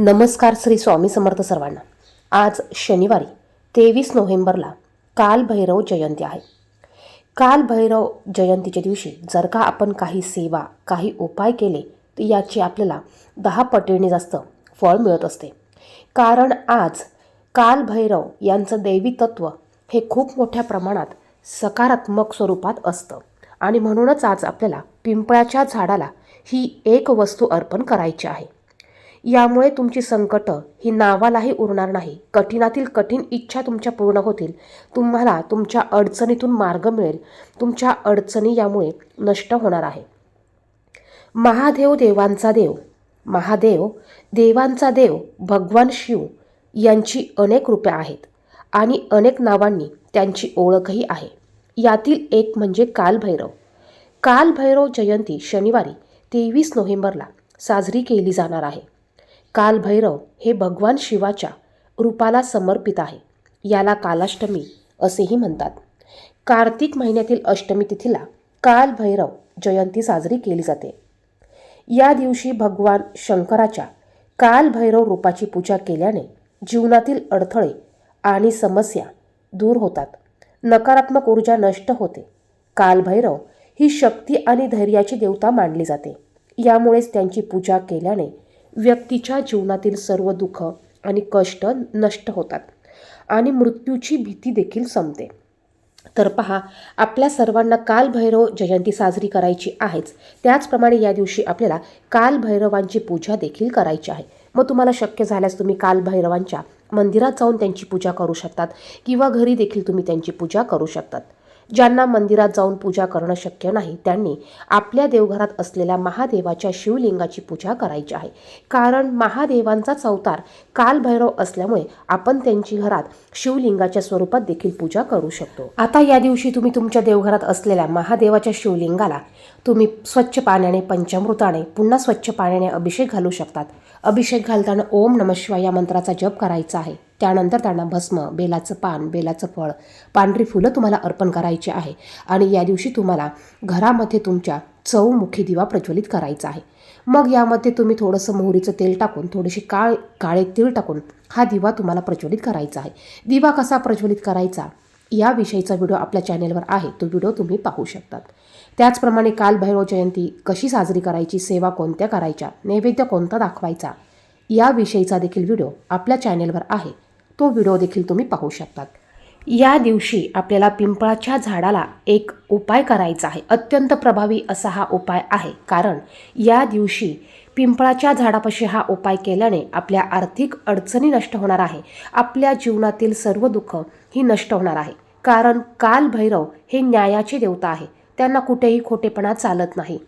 नमस्कार श्री स्वामी समर्थ सर्वांना. आज शनिवारी तेवीस नोव्हेंबरला कालभैरव जयंती आहे. कालभैरव जयंतीच्या दिवशी जर का आपण काही सेवा काही उपाय केले तर याची आपल्याला दहा पटीने जास्त फळ मिळत असते. कारण आज कालभैरव यांचं दैवी तत्व हे खूप मोठ्या प्रमाणात सकारात्मक स्वरूपात असतं. आणि म्हणूनच आज आपल्याला पिंपळाच्या झाडाला ही एक वस्तू अर्पण करायची आहे. यामुळे तुमची संकट ही नावालाही उरणार नाही. कठीणातील कठीण इच्छा तुमच्या पूर्ण होतील. तुम्हाला तुमच्या अडचणीतून मार्ग मिळेल. तुमच्या अडचणी यामुळे नष्ट होणार आहे. महादेव देवांचा देव महादेव देवांचा देव भगवान शिव यांची अनेक रूपे आहेत आणि अनेक नावांनी त्यांची ओळखही आहे. यातील एक म्हणजे कालभैरव. कालभैरव जयंती शनिवारी तेवीस नोव्हेंबरला साजरी केली जाणार आहे. कालभैरव हे भगवान शिवाच्या रूपाला समर्पित आहे. याला कालाष्टमी असेही म्हणतात. कार्तिक महिन्यातील अष्टमी तिथीला कालभैरव जयंती साजरी केली जाते. या दिवशी भगवान शंकराच्या कालभैरव रूपाची पूजा केल्याने जीवनातील अडथळे आणि समस्या दूर होतात. नकारात्मक ऊर्जा नष्ट होते. कालभैरव ही शक्ती आणि धैर्याची देवता मानली जाते. यामुळेच त्यांची पूजा केल्याने व्यक्तीच्या जीवनातील सर्व दुःख आणि कष्ट नष्ट होतात आणि मृत्यूची भीती देखील संपते. तर पहा आपल्या सर्वांना कालभैरव जयंती साजरी करायची आहेच. त्याचप्रमाणे या दिवशी आपल्याला कालभैरवांची पूजा देखील करायची आहे. मग तुम्हाला शक्य झाल्यास तुम्ही कालभैरवांच्या मंदिरात जाऊन त्यांची पूजा करू शकतात किंवा घरी देखील तुम्ही त्यांची पूजा करू शकतात. ज्यांना मंदिरात जाऊन पूजा करणं शक्य नाही त्यांनी आपल्या देवघरात असलेल्या महादेवाच्या शिवलिंगाची पूजा करायची आहे. कारण महादेवांचाच अवतार कालभैरव असल्यामुळे आपण त्यांची घरात शिवलिंगाच्या स्वरूपात देखील पूजा करू शकतो. आता या दिवशी तुम्ही तुमच्या देवघरात असलेल्या महादेवाच्या शिवलिंगाला तुम्ही स्वच्छ पाण्याने पंचामृताने पुन्हा स्वच्छ पाण्याने अभिषेक घालू शकतात. अभिषेक घालताना ओम नम शिवाय या मंत्राचा जप करायचा आहे. त्यानंतर त्यांना भस्म बेलाचं पान बेलाचं फळ पांढरी फुलं तुम्हाला अर्पण करायची आहे. आणि या दिवशी तुम्हाला घरामध्ये तुमच्या चौमुखी दिवा प्रज्वलित करायचा आहे. मग यामध्ये तुम्ही थोडंसं मोहरीचं तेल टाकून थोडीशी काळ काळे तीळ टाकून हा दिवा तुम्हाला प्रज्वलित करायचा आहे. दिवा कसा प्रज्वलित करायचा? याविषयीचा व्हिडिओ आपल्या चॅनेलवर आहे. तो व्हिडिओ तुम्ही पाहू शकतात. त्याचप्रमाणे काल भैरव जयंती कशी साजरी करायची? सेवा कोणत्या करायच्या? नैवेद्य कोणता दाखवायचा? याविषयीचा देखील व्हिडिओ आपल्या चॅनेलवर आहे. तो व्हिडिओ देखील तुम्ही पाहू शकतात. या दिवशी आपल्याला पिंपळाच्या झाडाला एक उपाय करायचा आहे. अत्यंत प्रभावी असा हा उपाय आहे. कारण या दिवशी पिंपळाच्या झाडापाशी हा उपाय केल्याने आपल्या आर्थिक अडचणी नष्ट होणार आहे. आपल्या जीवनातील सर्व दुःख ही नष्ट होणार आहे. कारण काल भैरव हे न्यायाचे देवता आहे. त्यांना कुठेही खोटेपणा चालत नाही.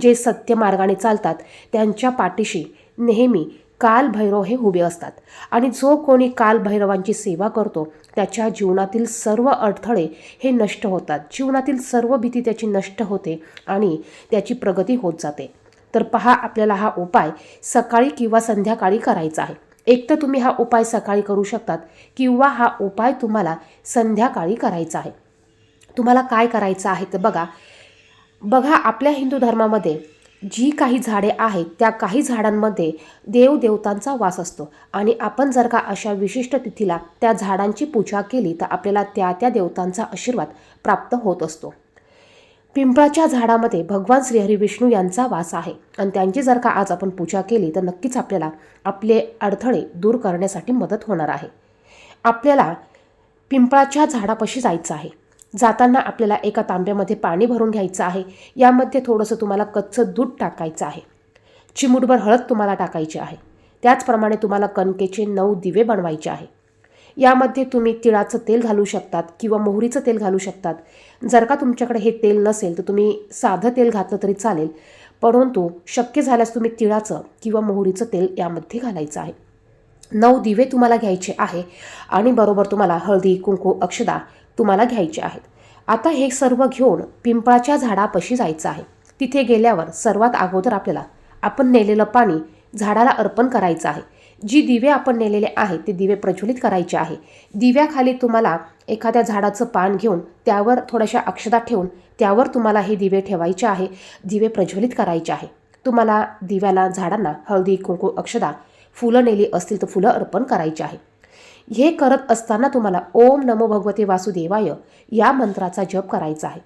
जे सत्य मार्गाने चालतात त्यांच्या पाठीशी नेहमी काल भैरव हे उभे असतात. आणि जो कोणी काल भैरवांची सेवा करतो त्याच्या जीवनातील सर्व अडथळे हे नष्ट होतात. जीवनातील सर्व भीती त्याची नष्ट होते आणि त्याची प्रगती होत जाते. तर पहा आपल्याला हा उपाय सकाळी किंवा संध्याकाळी करायचा आहे. एक तर तुम्ही हा उपाय सकाळी करू शकतात किंवा हा उपाय तुम्हाला संध्याकाळी करायचा आहे. तुम्हाला काय करायचं आहे तर बघा. बघा आपल्या हिंदू धर्मामध्ये जी काही झाडे आहेत त्या काही झाडांमध्ये देवदेवतांचा वास असतो. आणि आपण जर का अशा विशिष्ट तिथीला त्या झाडांची पूजा केली तर आपल्याला त्या त्या देवतांचा आशीर्वाद प्राप्त होत असतो. पिंपळाच्या झाडामध्ये भगवान श्रीहरी विष्णू यांचा वास आहे. आणि त्यांची जर का आज आपण पूजा केली तर नक्कीच आपल्याला आपले अडथळे दूर करण्यासाठी मदत होणार आहे. आपल्याला पिंपळाच्या झाडापाशी जायचं आहे. जाताना आपल्याला एका तांब्यामध्ये पाणी भरून घ्यायचं आहे. यामध्ये थोडंसं तुम्हाला कच्चं दूध टाकायचं आहे. चिमूटभर हळद तुम्हाला टाकायची आहे. त्याचप्रमाणे तुम्हाला कणकेचे नऊ दिवे बनवायचे आहे. यामध्ये तुम्ही तिळाचं तेल घालू शकतात किंवा मोहरीचं तेल घालू शकतात. जर का तुमच्याकडे हे तेल नसेल तर तुम्ही साधं तेल घातलं तरी चालेल. परंतु शक्य झाल्यास तुम्ही तिळाचं किंवा मोहरीचं तेल यामध्ये घालायचं आहे. नऊ दिवे तुम्हाला घ्यायचे आहे आणि बरोबर तुम्हाला हळदी कुंकू अक्षदा तुम्हाला घ्यायचे आहेत. आता हे सर्व घेऊन पिंपळाच्या झाडापाशी जायचं आहे. तिथे गेल्यावर सर्वात अगोदर आपल्याला आपण नेलेलं पाणी झाडाला अर्पण करायचं आहे. जी दिवे आपण नेलेले आहेत ते दिवे प्रज्वलित करायचे आहे. दिव्याखाली तुम्हाला एखाद्या झाडाचं पान घेऊन त्यावर थोड्याशा अक्षदा ठेवून त्यावर तुम्हाला हे दिवे ठेवायचे आहे. दिवे प्रज्वलित करायचे आहे. तुम्हाला दिव्याला झाडांना हळदी कुंकू अक्षदा फुलं नेली असतील तर फुलं अर्पण करायची आहे. हे करत असताना तुम्हाला ओम नमो भगवते वासुदेवाय या मंत्राचा जप करायचा आहे.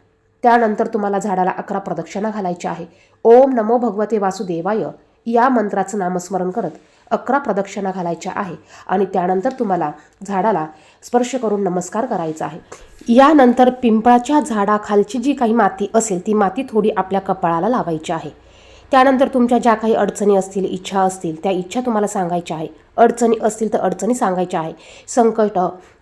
त्यानंतर तुम्हाला झाडाला अकरा प्रदक्षिणा घालायच्या आहे. ओम नमो भगवते वासुदेवाय या मंत्राचं नामस्मरण करत अकरा प्रदक्षिणा घालायच्या आहे आणि त्यानंतर तुम्हाला झाडाला स्पर्श करून नमस्कार करायचा आहे. यानंतर पिंपळाच्या झाडाखालची जी काही माती असेल ती माती थोडी आपल्या कपाळाला लावायची आहे. त्यानंतर तुमच्या ज्या काही अडचणी असतील इच्छा असतील त्या इच्छा तुम्हाला सांगायच्या आहे. अडचणी असतील तर अडचणी सांगायच्या आहे. संकट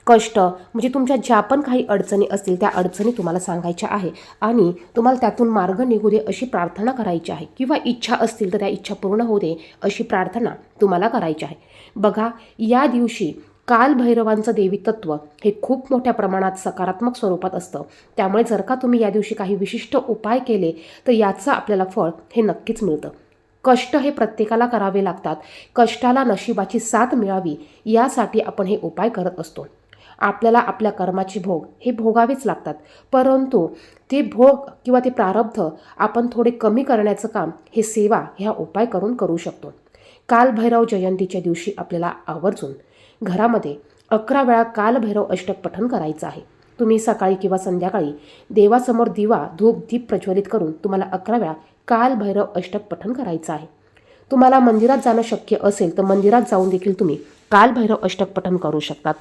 कष्ट म्हणजे तुमच्या ज्या पण काही अडचणी असतील त्या अडचणी तुम्हाला सांगायच्या आहे. आणि तुम्हाला त्यातून मार्ग निघू दे अशी प्रार्थना करायची आहे. किंवा इच्छा असतील तर त्या इच्छा पूर्ण होऊ दे अशी प्रार्थना तुम्हाला करायची आहे. बघा या दिवशी कालभैरवांचं देवी तत्व हे खूप मोठ्या प्रमाणात सकारात्मक स्वरूपात असतं. त्यामुळे जर का तुम्ही या दिवशी काही विशिष्ट उपाय केले तर याचं आपल्याला फळ हे नक्कीच मिळतं. कष्ट हे प्रत्येकाला करावे लागतात. कष्टाला नशिबाची साथ मिळावी यासाठी आपण हे उपाय करत असतो. आपल्याला आपल्या कर्माचे भोग हे भोगावेच लागतात. परंतु ते भोग किंवा ते प्रारब्ध आपण थोडे कमी करण्याचं काम हे सेवा ह्या उपाय करून करू शकतो. कालभैरव जयंतीच्या दिवशी आपल्याला आवर्जून घरामध्ये अकरा वेळा कालभैरव अष्टक पठण करायचं आहे. तुम्ही सकाळी किंवा संध्याकाळी देवासमोर दिवा धूप दीप प्रज्वलित करून तुम्हाला अकरा वेळा कालभैरव अष्टक पठण करायचं आहे. तुम्हाला मंदिरात जाणं शक्य असेल तर मंदिरात जाऊन देखील तुम्ही कालभैरव अष्टक पठण करू शकतात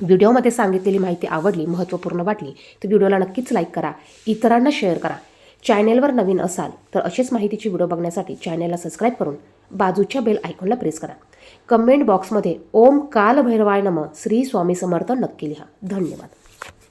व्हिडिओमध्ये सांगितलेली माहिती आवडली महत्त्वपूर्ण वाटली तर व्हिडिओला नक्कीच लाईक करा इतरांना शेअर करा. चॅनेलवर नवीन असाल तर अशीच माहितीची व्हिडिओ बघण्यासाठी चॅनेलला सबस्क्राईब करून बाजूच्या बेल आयकॉनला प्रेस करा. कमेंट बॉक्समध्ये ओम काल भैरवाय नम श्री स्वामी समर्थ नक्की लिहा. धन्यवाद.